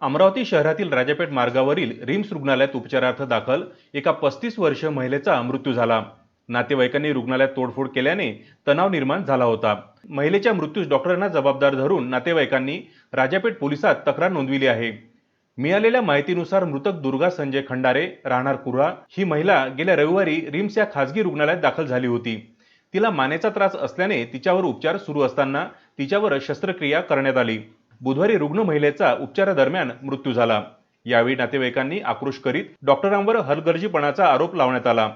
अमरावती शहरातील राजापेठ मार्गावरील रिम्स रुग्णालयात उपचारार्थ दाखल एका पस्तीस वर्षीय महिलेचा मृत्यू झाला. नातेवाईकांनी रुग्णालयात तोडफोड केल्याने तणाव निर्माण झाला होता. महिलेच्या मृत्यूस डॉक्टरांना जबाबदार धरून नातेवाईकांनी राजापेठ पोलिसात तक्रार नोंदविली आहे. मिळालेल्या माहितीनुसार मृतक दुर्गा संजय खंडारे राहणार कुर्हा ही महिला गेल्या रविवारी रिम्स या खासगी रुग्णालयात दाखल झाली होती. तिला मानेचा त्रास असल्याने तिच्यावर उपचार सुरू असताना तिच्यावर शस्त्रक्रिया करण्यात आली. बुधवारी रुग्ण महिलेचा उपचारादरम्यान मृत्यू झाला. यावेळी नातेवाईकांनी आक्रोश करीत डॉक्टरांवर हलगर्जीपणाचा आरोप लावण्यात आला.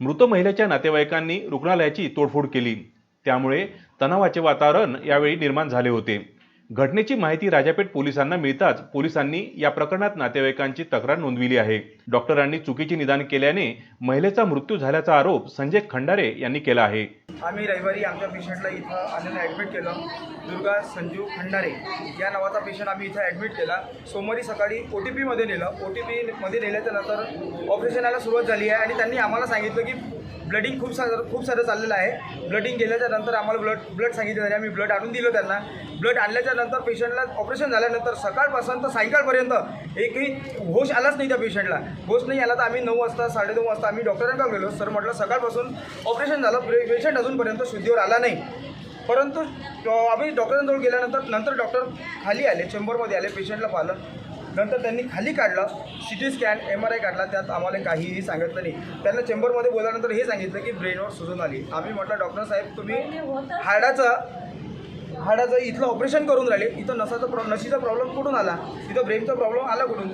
मृत महिलेच्या नातेवाईकांनी रुग्णालयाची तोडफोड केली. त्यामुळे तणावाचे वातावरण यावेळी निर्माण झाले होते. घटनेची माहिती राजापेठ पोलिसांना मिळताच पोलिसांनी या प्रकरणात नातेवाईकांची तक्रार नोंदविली आहे. डॉक्टरांनी चुकीचे निदान केल्याने महिलेचा मृत्यू झाल्याचा आरोप संजय खंडारे यांनी केला आहे. आम्ही रविवारी आमच्या पेशंटला इथं आलेलं ॲडमिट केलं. दुर्गा संजीव खंडारे या नावाचा पेशंट आम्ही इथं ॲडमिट केला. सोमवारी सकाळी ओ टी पीमध्ये नेलं. ओ टी पीमध्ये नेल्याच्यानंतर ऑपरेशनाला सुरुवात झाली आहे आणि त्यांनी आम्हाला सांगितलं की ब्लडिंग खूप सारं खूप सारं चाललेलं आहे. ब्लडिंग गेल्याच्यानंतर आम्हाला ब्लड ब्लड सांगितलं तरी आम्ही ब्लड आणून दिलं त्यांना. ब्लड आणल्याच्या नंतर पेशंटला ऑपरेशन झाल्यानंतर सकाळपासून तर सायंकाळपर्यंत एकही होश आलाच नाही त्या पेशंटला होश नाही आला तर आम्ही नऊ वाजता साडेनऊ वाजता आम्ही डॉक्टरांकडे गेलो. सर म्हटलं सकाळपासून ऑपरेशन झालं पेशंट अजूनपर्यंत शुद्धीवर आला नाही. परंतु आम्ही डॉक्टरांजवळ गेल्यानंतर नंतर डॉक्टर खाली आले चेंबरमध्ये आले पेशंटला पाहिलं. नंतर त्यांनी खाली काढलं C T scan M R I काढला. त्यात आम्हाला काहीही सांगितलं नाही. त्यांना चेंबरमध्ये बोलल्यानंतर हे सांगितलं की ब्रेनवर सुजून आली. आम्ही म्हटलं डॉक्टर साहेब तुम्ही हाडाचं हाडाचं इथलं ऑपरेशन करून राहिले. इथं नसाचा प्रॉ नशीचा प्रॉब्लेम कुठून आला? इथं ब्रेनचा प्रॉब्लेम आला कुठून?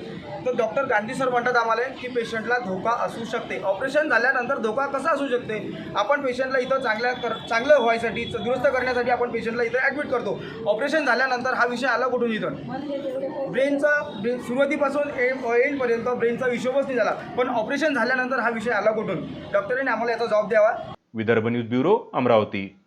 तर डॉक्टर गांधी सर म्हणतात आम्हाला की पेशंटला धोका असू शकते. ऑपरेशन झाल्यानंतर धोका कसा असू शकते? आपण पेशंटला इथं चांगल्या कर चांगलं व्हायसाठी दुरुस्त करण्यासाठी आपण पेशंटला इथं ॲडमिट करतो. ऑपरेशन झाल्यानंतर हा विषय आला कुठून इथं? ब्रेनचा ब्रेन सुरुवातीपासून एंड एंडपर्यंत ब्रेनचा हिशोबच नाही झाला. पण ऑपरेशन झाल्यानंतर हा विषय आला कुठून? डॉक्टरांनी आम्हाला याचा जबाब द्यावा. Vidarbha news bureau Amravati.